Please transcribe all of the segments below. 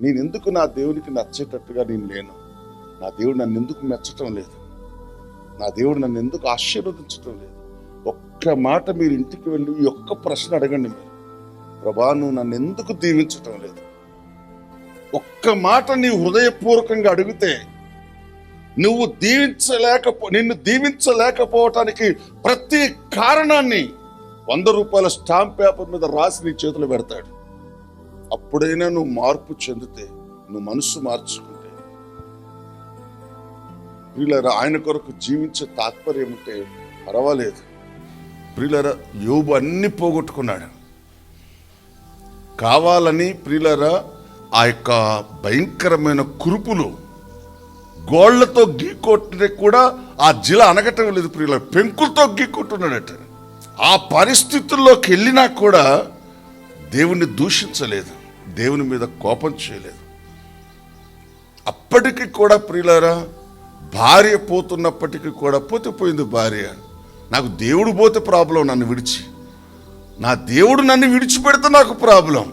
నేను ఎందుకు నా దేవునికి నచ్చేటట్టుగా నేను లేను? నా దేవుడు నన్ను ఎందుకు మెచ్చటం లేదు? నా దేవుడు నన్ను ఎందుకు ఆశీర్వదించటం లేదు? ఒక్క మాట మీరు ఇంటికి వెళ్ళి ఈ ఒక్క ప్రశ్న అడగండి మీరు. ప్రభా నువ్వు నన్ను ఎందుకు దీవించటం లేదు? ఒక్క మాట నీ హృదయపూర్వకంగా అడిగితే నువ్వు దీవించలేకపో నిన్ను దీవించలేకపోవటానికి ప్రతి కారణాన్ని వంద రూపాయల స్టాంప్ పేపర్ మీద రాసి నీ చేతులు పెడతాడు. అప్పుడైనా నువ్వు మార్పు చెందితే నువ్వు మనసు మార్చుకుంటే. ప్రియులరా ఆయన కొరకు జీవించే తాత్పర్యం ఉంటే పర్వాలేదు. ప్రియులరా యోబు అన్ని పోగొట్టుకున్నాడు. కావాలని ప్రియులరా ఆ యొక్క భయంకరమైన కురుపులు గోళ్ళతో గీకొట్టే కూడా ఆ జిల అనగటం లేదు ప్రియుల పెంకులతో గీకొట్టున్నాడట. ఆ పరిస్థితుల్లోకి వెళ్ళినా కూడా దేవుణ్ణి దూషించలేదు. దేవుని మీద కోపం చేయలేదు. అప్పటికి కూడా ప్రియులారా భార్య పోతున్నప్పటికీ కూడా పోతే పోయింది భార్య. నాకు దేవుడు పోతే ప్రాబ్లం నన్ను విడిచి. నా దేవుడు నన్ను విడిచిపెడితే నాకు ప్రాబ్లం.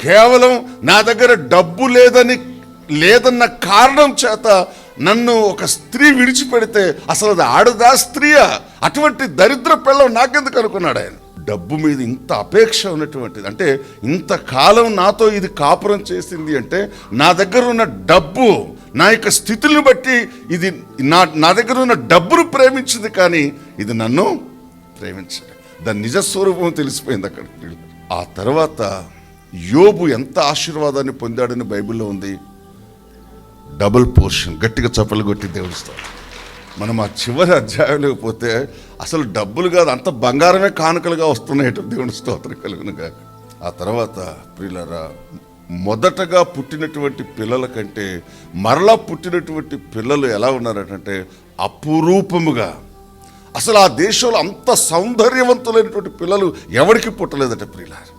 కేవలం నా దగ్గర డబ్బు లేదని లేదన్న కారణం చేత నన్ను ఒక స్త్రీ విడిచిపెడితే అసలు అది ఆడదా స్త్రీయా? అటువంటి దరిద్ర పిల్లం నాకెందుకు అనుకున్నాడు ఆయన? డబ్బు మీద ఇంత అపేక్ష ఉన్నటువంటిది. అంటే ఇంతకాలం నాతో ఇది కాపురం చేసింది అంటే నా దగ్గర ఉన్న డబ్బు నా యొక్క స్థితులను బట్టి ఇది నా నా దగ్గర ఉన్న డబ్బును ప్రేమించింది కానీ ఇది నన్ను ప్రేమించదు దాని నిజ స్వరూపం తెలిసిపోయింది అక్కడ. ఆ తర్వాత యోబు ఎంత ఆశీర్వాదాన్ని పొందాడని బైబిల్లో ఉంది? Double portion. గట్టిగా చప్పలు కొట్టి దేవుడిస్తాం మనం ఆ చివరి అధ్యాయంలోకి పోతే అసలు డబ్బులు కాదు అంత బంగారమే కానుకలుగా వస్తున్నాయట దేవుని స్తోత్రం కలుగునుగా ఆ తర్వాత ప్రియులరా మొదటగా పుట్టినటువంటి పిల్లల కంటే మరలా పుట్టినటువంటి పిల్లలు ఎలా ఉన్నారంటే అపురూపముగా. అసలు ఆ దేశంలో అంత సౌందర్యవంతులైనటువంటి పిల్లలు ఎవరికి పుట్టలేదట ప్రియులారు?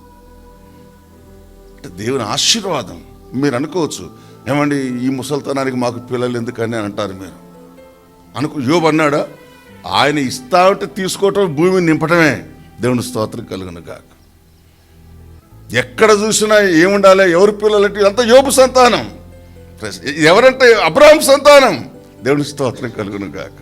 అంటే దేవుని ఆశీర్వాదం. మీరు అనుకోవచ్చు ఏమండి ఈ ముసల్తనానికి మాకు పిల్లలు ఎందుకని అని అంటారు మీరు. అనుకో యోబు అన్నాడా? ఆయన ఇస్తా ఉంటే తీసుకోవటం భూమిని నింపటమే. దేవుని స్తోత్రం కలుగును కాక ఎక్కడ చూసినా ఏముండాలి? ఎవరి పిల్లలంటే అంత యోబు సంతానం. ఎవరంటే అబ్రాహం సంతానం. దేవుని స్తోత్రం కలుగును కాక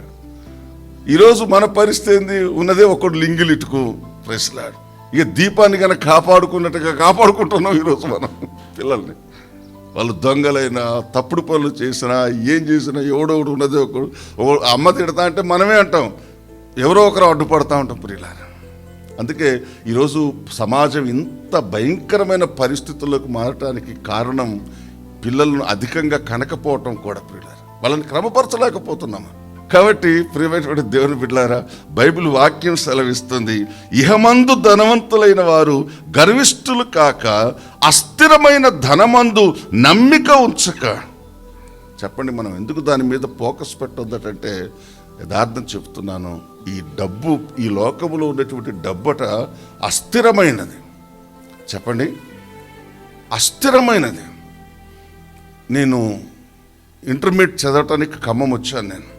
ఈరోజు మన పరిస్థితి ఉన్నదే ఒకడు లింగిలిటుకు ప్రశ్లాడు ఇక దీపాన్ని కనుక కాపాడుకున్నట్టుగా కాపాడుకుంటున్నాం ఈరోజు మనం పిల్లల్ని. వాళ్ళు దొంగలైనా తప్పుడు పనులు చేసినా ఏం చేసినా ఎవడో ఒకటి ఉన్నది ఒకడు ఓ- అమ్మ తిడతా అంటే మనమే అంటాం. ఎవరో ఒకరు అడ్డుపడతా ఉంటాం ప్రియులారా. అందుకే ఈరోజు సమాజం ఇంత భయంకరమైన పరిస్థితుల్లోకి మారటానికి కారణం పిల్లలను అధికంగా కనకపోవటం కూడా ప్రియులారా. వాళ్ళని క్రమపరచలేకపోతున్నాము కాబట్టి ప్రియమైనటువంటి దేవుని బిడ్డలారా బైబిల్ వాక్యం సెలవిస్తుంది ఇహమందు ధనవంతులైన వారు గర్విష్ఠులు కాక అస్థిరమైన ధనమందు నమ్మిక ఉంచక. చెప్పండి మనం ఎందుకు దాని మీద ఫోకస్ పెట్టొద్దటంటే యథార్థం చెప్తున్నాను ఈ డబ్బు ఈ లోకములో ఉన్నటువంటి డబ్బట అస్థిరమైనది. చెప్పండి అస్థిరమైనది. నేను ఇంటర్మీడియట్ చదవటానికి ఖమ్మం వచ్చాను నేను.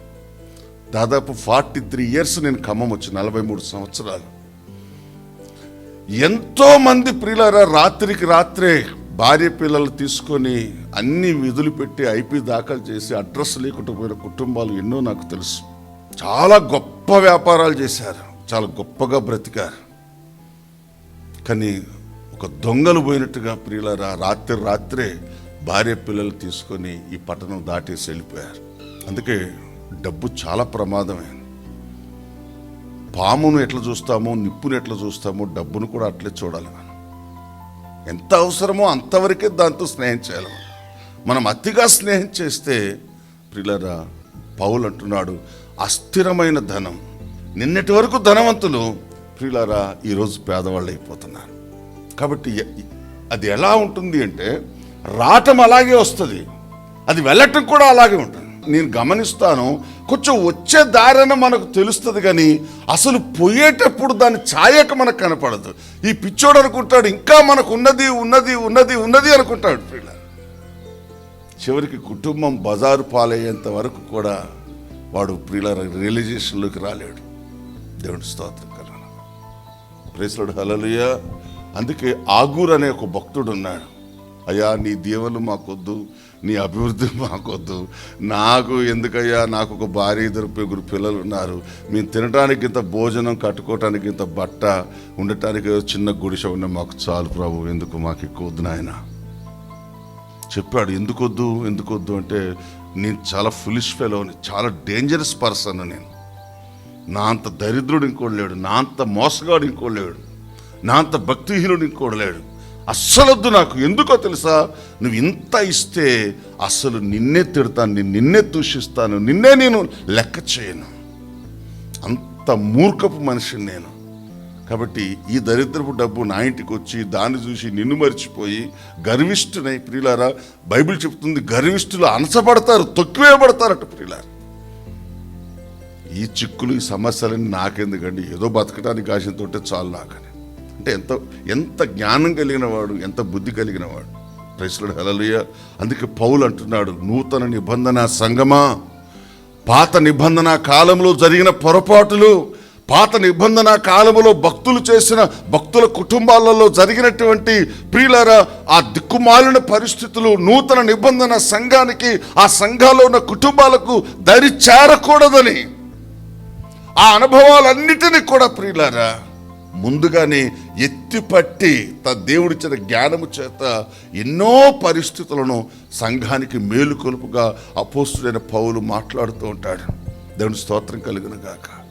దాదాపు ఫార్టీ త్రీ ఇయర్స్ నేను ఖమ్మం వచ్చి నలభై మూడు సంవత్సరాలు. ఎంతో మంది ప్రియులారా రాత్రికి రాత్రే భార్య పిల్లలు తీసుకొని అన్ని విధులు పెట్టి ఐపీ దాఖలు చేసి అడ్రస్ లేకుండా పోయిన కుటుంబాలు ఎన్నో నాకు తెలుసు. చాలా గొప్ప వ్యాపారాలు చేశారు. చాలా గొప్పగా బ్రతికారు. కానీ ఒక దొంగలు పోయినట్టుగా ప్రియులారా రాత్రి రాత్రే భార్య పిల్లలు తీసుకొని ఈ పట్టణం దాటేసి వెళ్ళిపోయారు. అందుకే డబ్బు చాలా ప్రమాదమే. పామును ఎట్లా చూస్తామో నిప్పును ఎట్లా చూస్తామో డబ్బును కూడా అట్లే చూడాలి మనం. ఎంత అవసరమో అంతవరకే దాంతో స్నేహం చేయాలి మనం. మనం అతిగా స్నేహం చేస్తే ప్రిలరా పౌలు అంటున్నాడు అస్థిరమైన ధనం. నిన్నటి వరకు ధనవంతులు ప్రిలరా ఈరోజు పేదవాళ్ళు అయిపోతున్నారు. కాబట్టి అది ఎలా ఉంటుంది అంటే రావటం అలాగే వస్తుంది. అది వెళ్ళటం కూడా అలాగే ఉంటుంది. నేను గమనిస్తాను కొంచెం వచ్చే దారిన మనకు తెలుస్తుంది కానీ అసలు పోయేటప్పుడు దాని ఛాయక మనకు కనపడదు. ఈ పిచ్చోడు అనుకుంటాడు ఇంకా మనకు ఉన్నది ఉన్నది ఉన్నది ఉన్నది అనుకుంటాడు పిల్ల చివరికి కుటుంబం బజారు పాలయ్యేంత వరకు కూడా వాడు ప్రియుల రియలైజేషన్లోకి రాలేడు. దేవుడు స్తోత్రం కలను ప్రేసుడు హలలుయ అందుకే ఆగూర్ అనే ఒక భక్తుడు ఉన్నాడు. అయ్యా నీ దీవెలు మాకొద్దు నీ అభివృద్ధి మాకొద్దు. నాకు ఎందుకయ్యా నాకు ఒక భార్య ఇద్దరు ముగ్గురు పిల్లలు ఉన్నారు. మేము తినడానికి ఇంత భోజనం కట్టుకోవటానికి ఇంత బట్ట ఉండటానికి ఏదో చిన్న గుడిసె ఉన్న మాకు చాలు ప్రభు. ఎందుకు మాకు ఎక్కువ వద్దు నాయన? చెప్పాడు ఎందుకొద్దు ఎందుకొద్దు అంటే నేను చాలా ఫులిష్ ఫెలోని చాలా డేంజరస్ పర్సన్ నేను. నా అంత దరిద్రుడు ఇంకోడు లేడు నా అంత మోసగాడు ఇంకోడు లేడు నా అంత భక్తిహీనుడు ఇంకోడు లేడు. అస్సలొద్దు నాకు. ఎందుకో తెలుసా? నువ్వు ఇంత ఇస్తే అస్సలు నిన్నే తిడతాను నేను నిన్నే దూషిస్తాను నిన్నే నేను లెక్క చేయను. అంత మూర్ఖపు మనిషిని నేను. కాబట్టి ఈ దరిద్రపు డబ్బు నా ఇంటికి వచ్చి దాన్ని చూసి నిన్ను మర్చిపోయి గర్విష్ఠునై ప్రియులారా బైబిల్ చెప్తుంది గర్విష్ఠులు అనసపడతారు తొక్కివేయబడతారట ప్రియులారా. ఈ చిక్కులు ఈ సమస్యలన్నీ నాకెందుకండి? ఏదో బతకడానికి ఆశతో ఉంటే చాలు నాకని. అంటే ఎంత ఎంత జ్ఞానం కలిగిన వాడు ఎంత బుద్ధి కలిగిన వాడు ప్రైస్లడు హలలుయ అందుకే పౌలు అంటున్నాడు నూతన నిబంధన సంగమా పాత నిబంధన కాలంలో జరిగిన పొరపాటులు పాత నిబంధన కాలంలో భక్తులు చేసిన భక్తుల కుటుంబాలలో జరిగినటువంటి ప్రియులరా ఆ దిక్కుమాలిన పరిస్థితులు నూతన నిబంధన సంఘానికి ఆ సంఘాల్లో ఉన్న కుటుంబాలకు దరి చేరకూడదని. ఆ అనుభవాలన్నిటినీ కూడా ప్రియులారా ముందుగానే ఎత్తిపట్టి తన దేవుడిచ్చిన జ్ఞానము చేత ఎన్నో పరిస్థితులను సంఘానికి మేలుకొలుపుగా అపోస్తుడైన పౌలు మాట్లాడుతూ ఉంటాడు. దేవుని స్తోత్రం కలిగిన గాక.